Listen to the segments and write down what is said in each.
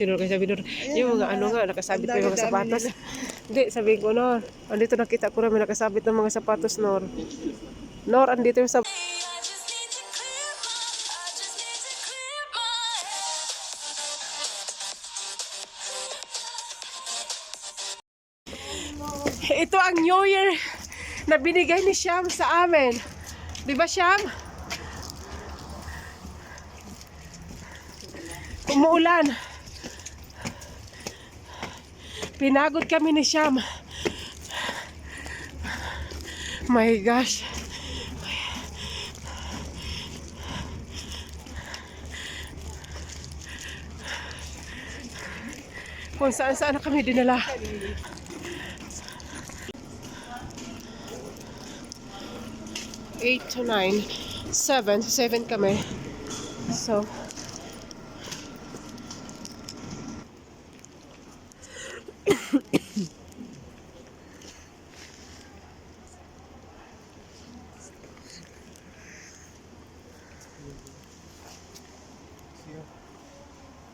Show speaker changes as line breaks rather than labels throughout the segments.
Sinur kasi sabi Nur, yung mga ano nga, nakasabit pa yung mga sapatos. Hindi, sabi ko, Nor, andito nakita ko namin nakasabit ng mga sapatos, Nor. Nor, andito yung sapatos. Ito ang New Year na binigay ni Sham sa amin. Di ba, Sham? Umuulan. Pinagod kami ni Sham. My gosh. Kung saan saan kami dinala. Eight to nine. Seven. Seven kami. So,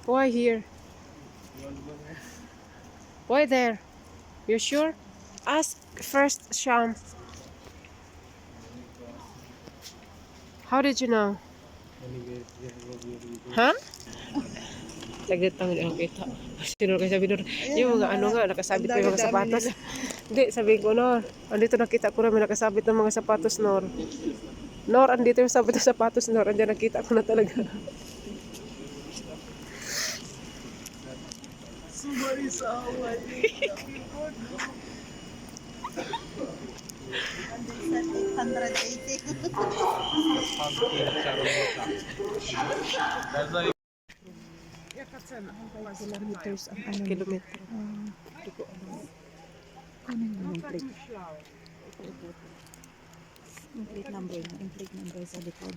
Why here? Why there? You sure? Ask first, Sham. How did you know? Huh? Saglit lang ang kita. Sinur kasi sabi Nur, yung mga ano nga, nakasabit pa yung mga sapatos. Hindi, sabi ko, Nor, andito nakita ko namin nakasabit ng mga sapatos, Nor. Nor, andito yung sabit ng sapatos, Nor. Andiyan nakita ko na talaga.
kilometers ang ano
Kilometro.
ano yung plate yung plate number na yung plate number sa likod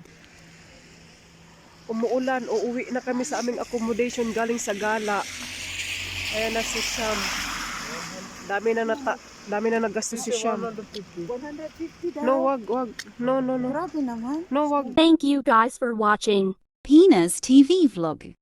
Umuulan, uuwi na kami sa aming accommodation galing sa gala. Ayan na si Sham. Dami na nata, dami na nagastos si Sham.
150 daw
No, wag, wag. No, no, no.
grabe naman
No, wag.
Thank you guys for watching.
Penis TV vlog.